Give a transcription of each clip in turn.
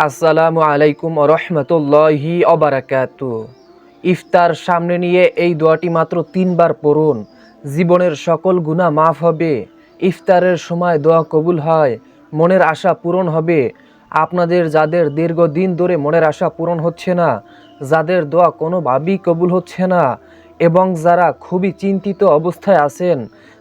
আসসালামু আলাইকুম রহমতুল্লাহি অবারাকাতু ইফতার সামনে নিয়ে এই দোয়াটি মাত্র তিনবার পড়ুন। জীবনের সকল গুণা মাফ হবে। ইফতারের সময় দোয়া কবুল হয়। মনের আশা পূরণ হবে। আপনাদের যাদের দীর্ঘদিন ধরে মনের আশা পূরণ হচ্ছে না, যাদের দোয়া কোনোভাবেই কবুল হচ্ছে না, এবং যারা খুবই চিন্তিত অবস্থায় আছেন,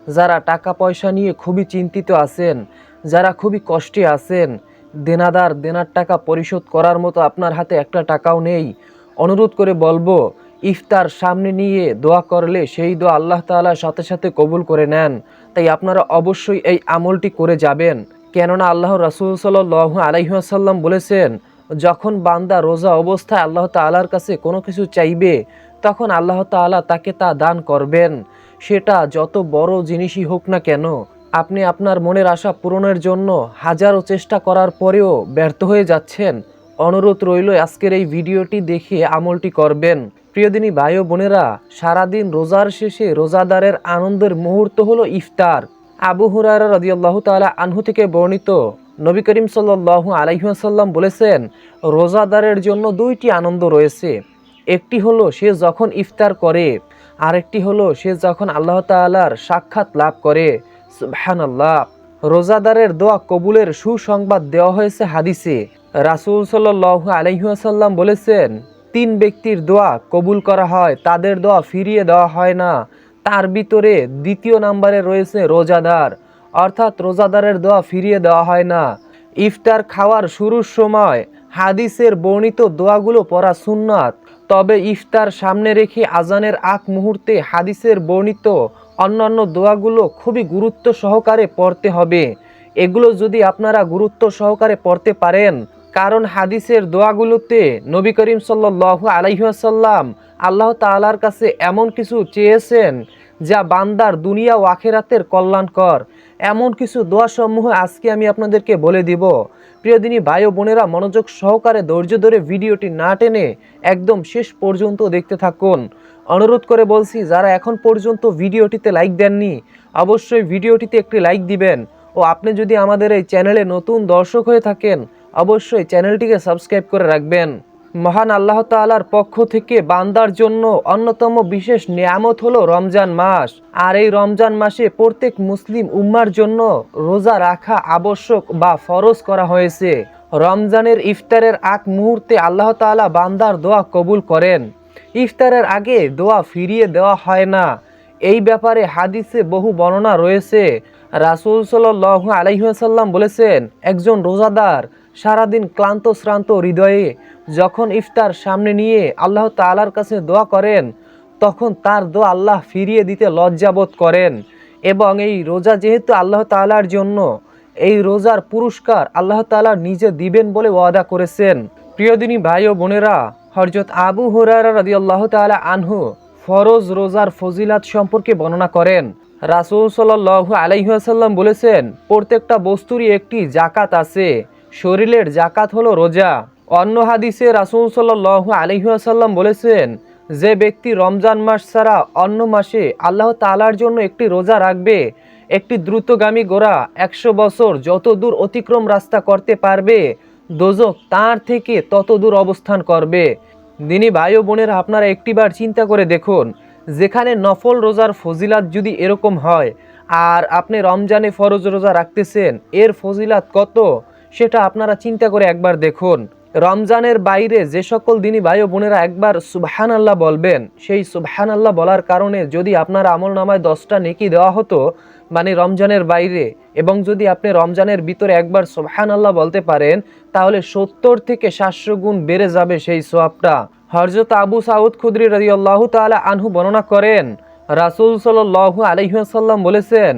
যারা টাকা পয়সা নিয়ে খুবই চিন্তিত আছেন, যারা খুবই কষ্টে আছেন দেনাদার দেনার টাকা পরিশোধ করার মতো আপনার হাতে একটা টাকাও নেই। অনুরোধ করে বলব, ইফতার সামনে নিয়ে দোয়া করলে সেই দোয়া আল্লাহ তাআলা সাথে সাথে কবুল করে নেন। তাই আপনারা অবশ্যই এই আমলটি করে যাবেন। কেননা আল্লাহ রাসুল সাল্লাহ আলাইহাসাল্লাম বলেছেন, যখন বান্দা রোজা অবস্থায় আল্লাহ তাআলার কাছে কোনো কিছু চাইবে, তখন আল্লাহ তাআলা তাকে তা দান করবেন। সেটা যত বড় জিনিসই হোক না কেন আপনি আপনার মনের আশা পূরণের জন্য হাজারো চেষ্টা করার পরেও ব্যর্থ হয়ে যাচ্ছেন। অনুরোধ রইল আজকের এই ভিডিওটি দেখে আমলটি করবেন। প্রিয়দিনী ভাই ও বোনেরা, সারাদিন রোজার শেষে রোজাদারের আনন্দের মুহূর্ত হলো ইফতার। আবু হুরারা রদিয়াল্লাহ তাআলা আনহু থেকে বর্ণিত। নবী করিম সাল্লাল্লাহু আলাইহুয়াসাল্লাম বলেছেন, রোজাদারের জন্য দুইটি আনন্দ রয়েছে। একটি হলো সে যখন ইফতার করে, আরেকটি হলো সে যখন আল্লাহ তাআলার সাক্ষাৎ লাভ করে। সুবহানাল্লাহ, রোজাদারের দোয়া কবুলের সুসংবাদ দেওয়া হয়েছে হাদিসে। রাসূল সাল্লাল্লাহু আলাইহি বলেছেন, তিন ব্যক্তির দোয়া কবুল করা হয়, তাদের দোয়া ফিরিয়ে দেওয়া হয় না। তার ভিতরে দ্বিতীয় নাম্বারে রয়েছে রোজাদার, অর্থাৎ রোজাদারের দোয়া ফিরিয়ে দেওয়া হয় না। ইফতার খাওয়ার শুরুর সময় হাদিসের বর্ণিত দোয়াগুলো পড়া সুন্নাত, তবে ইফতার সামনে রেখে আজানের আগ মুহূর্তে হাদিসের বর্ণিত অন্যান্য দোয়াগুলো খুবই গুরুত্ব সহকারে পড়তে হবে। এগুলো যদি আপনারা গুরুত্ব সহকারে পড়তে পারেন, কারণ হাদিসের দোয়াগুলোতে নবী করিম সাল্লাল্লাহু আলাইহাসাল্লাম আল্লাহ তাআলার কাছে এমন কিছু চেয়েছেন যা বান্দার দুনিয়া ও আখেরাতের কল্যাণকর। এমন কিছু দোয়াসমূহ আজকে আমি আপনাদেরকে বলে দিব। প্রিয়দিনী ভাই বোনেরা, মনোযোগ সহকারে ধৈর্য ধরে ভিডিওটি না টেনে একদম শেষ পর্যন্ত দেখতে থাকুন। অনুরোধ করে বলছি, যারা এখন পর্যন্ত ভিডিওটিতে লাইক দেননি, অবশ্যই ভিডিওটিতে একটি লাইক দিবেন। ও আপনি যদি আমাদের এই চ্যানেলে নতুন দর্শক হয়ে থাকেন, অবশ্যই চ্যানেলটিকে সাবস্ক্রাইব করে রাখবেন। মহান আল্লাহ তাআলার পক্ষ থেকে বান্দার জন্য অন্যতম বিশেষ নিয়ামত হলো রমজান মাস। আর এই রমজান মাসে প্রত্যেক মুসলিম উম্মার জন্য রোজা রাখা আবশ্যক বা ফরজ করা হয়েছে। রমজানের ইফতারের আগ মুহূর্তে আল্লাহ তাআলা বান্দার দোয়া কবুল করেন। ইফতারের আগে দোয়া ফিরিয়ে দেওয়া হয় না। এই ব্যাপারে হাদিসে বহু বর্ণনা রয়েছে। রাসূল সাল্লাল্লাহু আলাইহি ওয়াসাল্লাম বলেছেন, একজন রোজাদার সারাদিন ক্লান্ত, শ্রান্ত হৃদয়ে যখন ইফতার সামনে নিয়ে আল্লাহ তাআলার কাছে দোয়া করেন, তখন তার দোয়া আল্লাহ ফিরিয়ে দিতে লজ্জাবোধ করেন। এবং এই রোজা যেহেতু আল্লাহ তাআলার জন্য, এই রোজার পুরস্কার আল্লাহ তাআলা নিজে দিবেন বলে ওয়াদা করেছেন। প্রিয়দিনী ভাই ও বোনেরা হরজত আবু হুরারা রাদিয়াল্লাহু তাআলা আনহু ফরজ রোজার ফজিলাত সম্পর্কে বর্ণনা করেন। রাসূল সাল্লাল্লাহু আলাইহি ওয়াসাল্লাম বলেছেন, প্রত্যেকটা বস্তুরই একটি জাকাত আছে, শরীরের জাকাত হলো রোজা। অন্য হাদিসে রাসূল সাল্লাল্লাহু আলাইহি ওয়াসাল্লাম বলেছেন, যে ব্যক্তি রমজান মাস ছাড়া অন্য মাসে আল্লাহ তালার জন্য একটি রোজা রাখবে, একটি দ্রুতগামী গোড়া একশো বছর যত দূর অতিক্রম রাস্তা করতে পারবে দোজক তার থেকে তত দূর অবস্থান করবে। দিনই ভাই ও বোনেরা আপনারা একটিবার চিন্তা করে দেখুন, যেখানে নফল রোজার ফজিলাত যদি এরকম হয়, আর আপনি রমজানে ফরজ রোজা রাখতেছেন, এর ফজিলাত কত, সেটা আপনারা চিন্তা করে একবার দেখুন। রমজানের বাইরে যে সকল দিনই ভাই ও বোনেরা একবার সুবহান আল্লাহ বলবেন, সেই সুবহান আল্লাহ বলার কারণে যদি আপনার আমল নামায় দশটা নেকি দেওয়া হতো মানে রমজানের বাইরে, এবং যদি আপনি রমজানের ভিতরে একবার সুবহান আল্লাহ বলতে পারেন, তাহলে সত্তর থেকে সাতশো গুণ বেড়ে যাবে সেই সোয়াবটা হরজত আবু সাউদ খুদ্রি রাজি আল্লাহ তালা আনহু বর্ণনা করেন, রাসুল সাল্লাহ আলহিহাসাল্লাম বলেছেন,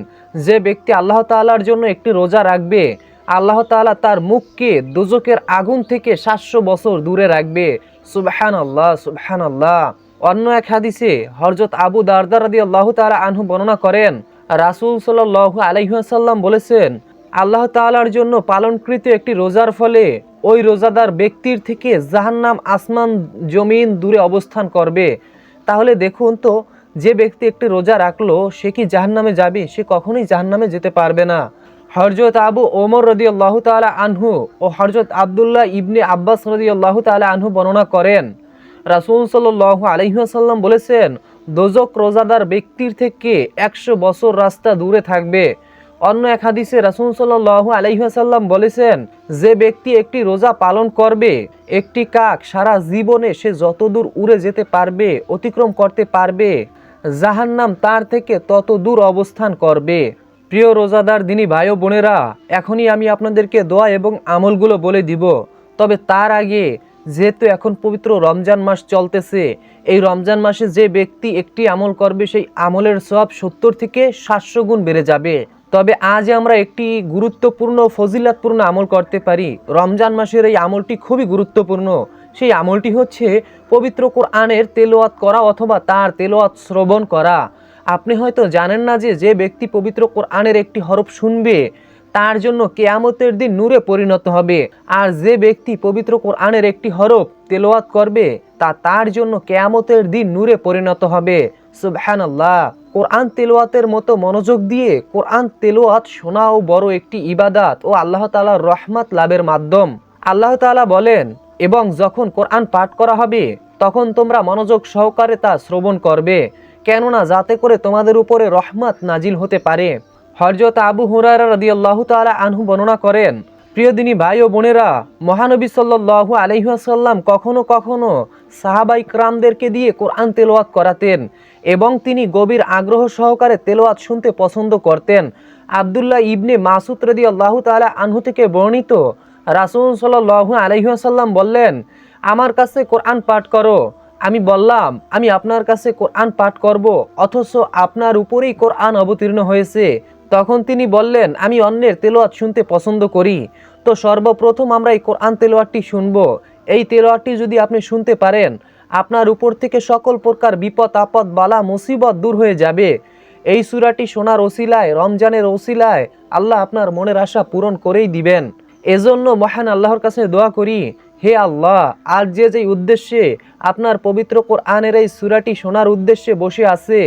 যে ব্যক্তি আল্লাহ তাআলার জন্য একটি রোজা রাখবে আল্লাহ তালা তার মুখকে দুজকের আগুন থেকে সাতশো বছর দূরে রাখবে। সুবহান আল্লাহ সুবহান আল্লাহ অন্য এক হাদিসে হরজত আবু দারদার রাদি আল্লাহ তাআলা আনহু বর্ণনা করেন, রাসুল সাল্লাহ আলহিহাসাল্লাম বলেছেন, আল্লাহ তাআলার জন্য পালনকৃত একটি রোজার ফলে ওই রোজাদার ব্যক্তির থেকে জাহান্নাম আসমান জমিন দূরে অবস্থান করবে। তাহলে দেখুন তো, যে ব্যক্তি একটি রোজা রাখল, সে কি জাহান্নামে যাবে? সে কখনোই জাহান্নামে যেতে পারবে না। হরজত আবু ওমর রদি আল্লাহ তালা আনহু ও হরজত আবদুল্লাহ ইবনে আব্বাস রদি আল্লাহ তালা আনহু বর্ণনা করেন। রাসুল সাল্লাহ আলহিহাসাল্লাম বলেছেন, দোজক রোজাদার ব্যক্তির থেকে একশো বছর রাস্তা দূরে থাকবে। অন্য এক হাদিসে রাসুল সাল্লাহ আলহিহাসাল্লাম বলেছেন, যে ব্যক্তি একটি রোজা পালন করবে, একটি কাক সারা জীবনে সে যতদূর উড়ে যেতে পারবে, অতিক্রম করতে পারবে, জাহান্নাম তার থেকে তত দূর অবস্থান করবে। প্রিয় রোজাদার দিনী ভাই ও বোনেরা, এখনই আমি আপনাদেরকে দোয়া এবং আমলগুলো বলে দিব। তবে তার আগে, যেহেতু এখন পবিত্র রমজান মাস চলতেছে, এই রমজান মাসে যে ব্যক্তি একটি আমল করবে, সেই আমলের সব সত্তর থেকে সাতশো গুণ বেড়ে যাবে। তবে আজ আমরা একটি গুরুত্বপূর্ণ, ফজিলাতপূর্ণ আমল করতে পারি। রমজান মাসের এই আমলটি খুবই গুরুত্বপূর্ণ। সেই আমলটি হচ্ছে পবিত্র কোরআনের তেলোয়াত করা অথবা তার তেলোয়াত শ্রবণ করা। আপনি হয়তো জানেন না যে যে ব্যক্তি পবিত্র কোরআনের একটি হরফ শুনবে, তার জন্য কেয়ামতের দিন নূরে পরিণত হবে। আর যে ব্যক্তি পবিত্র কোরআনের একটি হরফ তেলোয়াত করবে, তা তার জন্য কেয়ামতের দিন নূরে পরিণত হবে। সুবহানাল্লাহ, কোরআন তেলোয়াতের মতো মনোযোগ দিয়ে কোরআন তেলোয়াত ও বড় একটি ইবাদাত ও আল্লাহ তাআলার রহমত লাভের মাধ্যম। আল্লাহ তালা বলেন, এবং যখন কোরআন পাঠ করা হবে, তখন তোমরা মনোযোগ সহকারে তা শ্রবণ করবে। কেননা যাতে করে তোমাদের উপরে রহমত নাজিল হতে পারে। হরজত আবু হুরারা রদি আল্লাহ তালা আনহু বর্ণনা করেন, প্রিয় দিনী ভাই ও বোনেরা, মহানবী সাল্লাহু আলহিহাসাল্লাম কখনো কখনো সাহাবাই ক্রামদেরকে দিয়ে কোরআন তেলোয়াত করাতেন এবং তিনি গভীর আগ্রহ সহকারে তেলোয়াত শুনতে পছন্দ করতেন। আবদুল্লাহ ইবনে মাসুদ রদি আল্লাহ তালা আনহু থেকে বর্ণিত রাসুল সাল্লাহু আলহিহাসাল্লাম বললেন, আমার কাছে কোরআন পাঠ করো। আমি বললাম, আমি আপনার কাছে কোরআন পাঠ করব, অথচ আপনার উপরেই কোরআন অবতীর্ণ হয়েছে। তখন তিনি বললেন, আমি অন্যের তেলোয়াত শুনতে পছন্দ করি। তো সর্বপ্রথম আমরা এই কোরআন তেলোয়াতটি শুনব। এই তেলোয়াতটি যদি আপনি শুনতে পারেন, আপনার উপর থেকে সকল প্রকার বিপদ, আপদ, বালা, মুসিবত দূর হয়ে যাবে। এই সুরাটি শোনার ওসিলায়, রমজানের ওসিলায় আল্লাহ আপনার মনের আশা পূরণ করেই দিবেন। এজন্য মহান আল্লাহর কাছে দোয়া করি হে আল্লাহ, আর যে যে উদ্দেশ্যে আপনার পবিত্র কোরআনের এই সুরাটি শোনার উদ্দেশ্যে বসে আছে,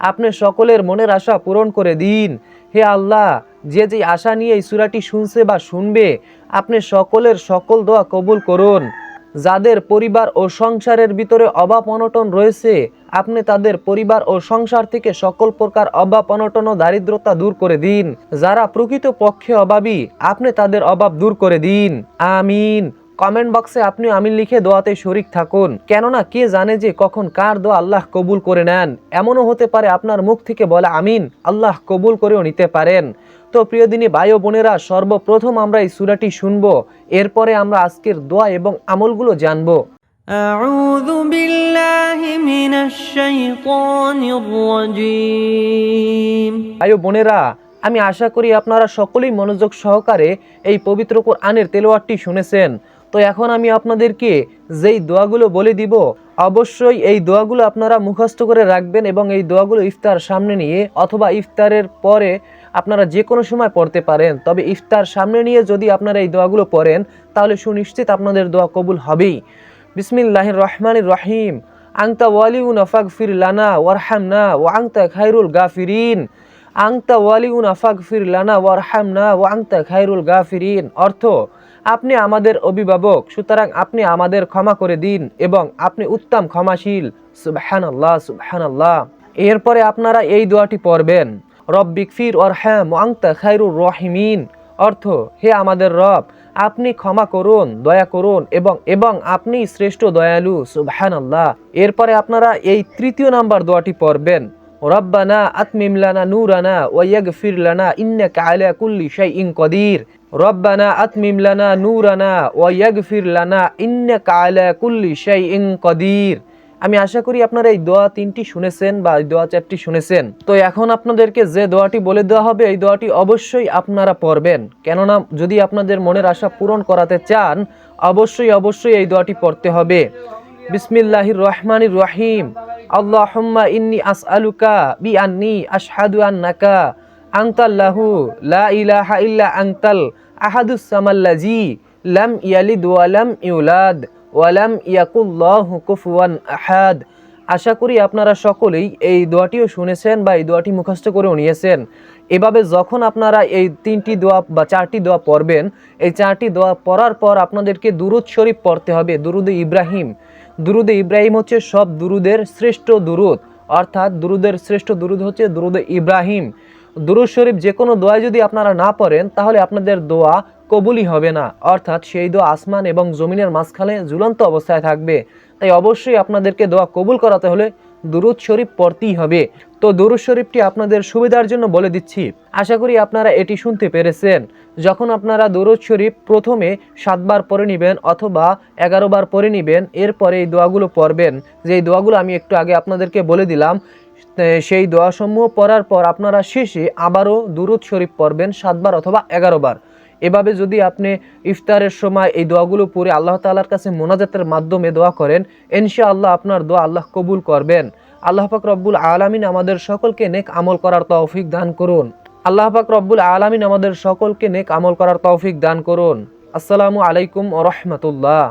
আপনি সকলের মনের আশা পূরণ করে দিন। হে আল্লাহ, যে যে আশা নিয়ে এই সুরাটি শুনছে বা শুনবে, আপনি সকলের সকল দোয়া কবুল করুন। যাদের পরিবার ও সংসারের ভিতরে অভাব অনটন রয়েছে, আপনি তাদের পরিবার ও সংসার থেকে সকল প্রকার অভাব অনটন ও দারিদ্রতা দূর করে দিন। যারা প্রকৃত পক্ষে অভাবী, আপনি তাদের অভাব দূর করে দিন। আমিন। কমেন্ট বক্সে আপনি আমিন লিখে দোয়াতে শরিক থাকুন কেননা কে জানে যে কখন কার দোয়া আল্লাহ কবুল করে নেন এমনও হতে পারে আপনার মুখ থেকে বলা আমিন আল্লাহ কবুল করেও নিতে পারেন তো প্রিয় দিনী ভাই ও বোনেরা সর্বপ্রথম আমরা এই সুরাটি শুনবো এরপরে আমরা আজকের দোয়া এবং আমলগুলো জানবো أعوذ بالله من الشيطان الرجيم ভাই ও বোনেরা আমি আশা করি আপনারা সকলেই মনোযোগ সহকারে এই পবিত্র কোরআনের তেলোয়ারটি শুনেছেন তো এখন আমি আপনাদেরকে যেই দোয়াগুলো বলে দিব, অবশ্যই এই দোয়াগুলো আপনারা মুখস্থ করে রাখবেন এবং এই দোয়াগুলো ইফতার সামনে নিয়ে অথবা ইফতারের পরে আপনারা যে কোনো সময় পড়তে পারেন। তবে ইফতার সামনে নিয়ে যদি আপনারা এই দোয়াগুলো পড়েন, তাহলে সুনিশ্চিত আপনাদের দোয়া কবুল হবেই। বিসমিল্লাহির রহমানির রহিম। আংতা ওয়ালিউন ফাগফির লানা ওয়ারহামনা ওয়া আংতা খাইরুল গাফিরিন। আংতা ওয়ালিউন ফাগফির লানা ওয়ারহামনা ওয়া আংতা খাইরুল গাফিরিন। অর্থ আপনি আমাদের অভিভাবক, সুতরাং আপনি আমাদের ক্ষমা করে দিন এবং আপনি উত্তম ক্ষমাশীল। সুবহানাল্লাহ সুবহানাল্লাহ। এরপরে আপনারা এই দোয়াটি পড়বেন, রব্বিক ফির ওয়ারহাম ওয়া আংতা খায়রুর রহিমিন। অর্থ, হে আমাদের রব, আপনি ক্ষমা করুন, দয়া করুন এবং এবং আপনি শ্রেষ্ঠ দয়ালু। সুবহান আল্লাহ এরপরে আপনারা এই তৃতীয় নাম্বার দোয়াটি পড়বেন, রব্বানা আতমিম লানা নূরানা ওয়া ইয়াগফির লানা ইন্নাকা আলা কুল্লি শাইইন কদির। রব্বানা আতমিম লানা নূরানা ওয়া ইয়াগফির লানা ইন্নাকা আলা কুল্লি শাইইন কদির। আমি আশা করি আপনারা এই দোয়া তিনটি শুনেছেন বা এই দোয়া চারটি শুনেছেন। তো এখন আপনাদেরকে যে দোয়াটি বলে দেওয়া হবে, এই দোয়াটি অবশ্যই আপনারা পড়বেন। কেননা যদি আপনাদের মনের আশা পূরণ করাতে চান, অবশ্যই অবশ্যই এই দোয়াটি পড়তে হবে। বিসমিল্লাহির রহমানির রহিম। আল্লাহুম্মা ইন্নি আস আলুকা বি আন্নি আশহাদু আন্নাকা আনতাল্লাহু লা ইলাহা ইল্লা আনতাল আহাদুস সামাল্লাজি লাম ইয়ালিদ ওয়া লাম ইউলাদ ওয়ালাম ইয়াকুল্লাহু কুফুয়ান আহাদ। আশা করি আপনারা সকলেই এই দোয়াটিও শুনেছেন বা এই দোয়াটি মুখস্থ করেও নিয়েছেন। এভাবে যখন আপনারা এই তিনটি দোয়া বা চারটি দোয়া পড়বেন, এই চারটি দোয়া পড়ার পর আপনাদেরকে দুরুদ শরীফ পড়তে হবে, দুরুদে ইব্রাহিম। দুরুদে ইব্রাহিম হচ্ছে সব দুরুদের শ্রেষ্ঠ দুরুদ, অর্থাৎ দুরুদের শ্রেষ্ঠ দুরুদ হচ্ছে দুরুদে ইব্রাহিম। দুরুদ শরীফ যে কোনো দোয়া যদি আপনারা না পড়েন, তাহলে আপনাদের দোয়া কবুলই হবে না। অর্থাৎ সেই দোয়া আসমান এবং জমিনের মাঝখানে ঝুলন্ত অবস্থায় থাকবে। তাই অবশ্যই আপনাদেরকে দোয়া কবুল করাতে হলে দুরুদ শরীফ পড়তেই হবে। তো দুরুদ শরীফটি আপনাদের সুবিধার জন্য বলে দিচ্ছি। আশা করি আপনারা এটি শুনতে পেরেছেন। যখন আপনারা দুরুদ শরীফ প্রথমে সাতবার পড়ে নেবেন অথবা এগারো বার পড়ে নেবেন, এরপরে এই দোয়াগুলো পড়বেন। যে দোয়াগুলো আমি একটু আগে আপনাদেরকে বলে দিলাম সেই দোয়াসমূহ পড়ার পর আপনারা শেষে আবারও দুরুদ শরীফ পড়বেন সাতবার অথবা এগারো বার এভাবে যদি আপনি ইফতারের সময় এই দোয়াগুলো পড়ে আল্লাহ তাআলার কাছে মোনাজাতের মাধ্যমে দোয়া করেন, ইনশাআল্লাহ আপনার দোয়া আল্লাহ কবুল করবেন। আল্লাহ পাক রব্বুল আলামিন আমাদের সকলকে নেক আমল করার তৌফিক দান করুন। আল্লাহ পাক রব্বুল আলামিন আমাদের সকলকে নেক আমল করার তৌফিক দান করুন। আসসালামু আলাইকুম রাহমাতুল্লাহ।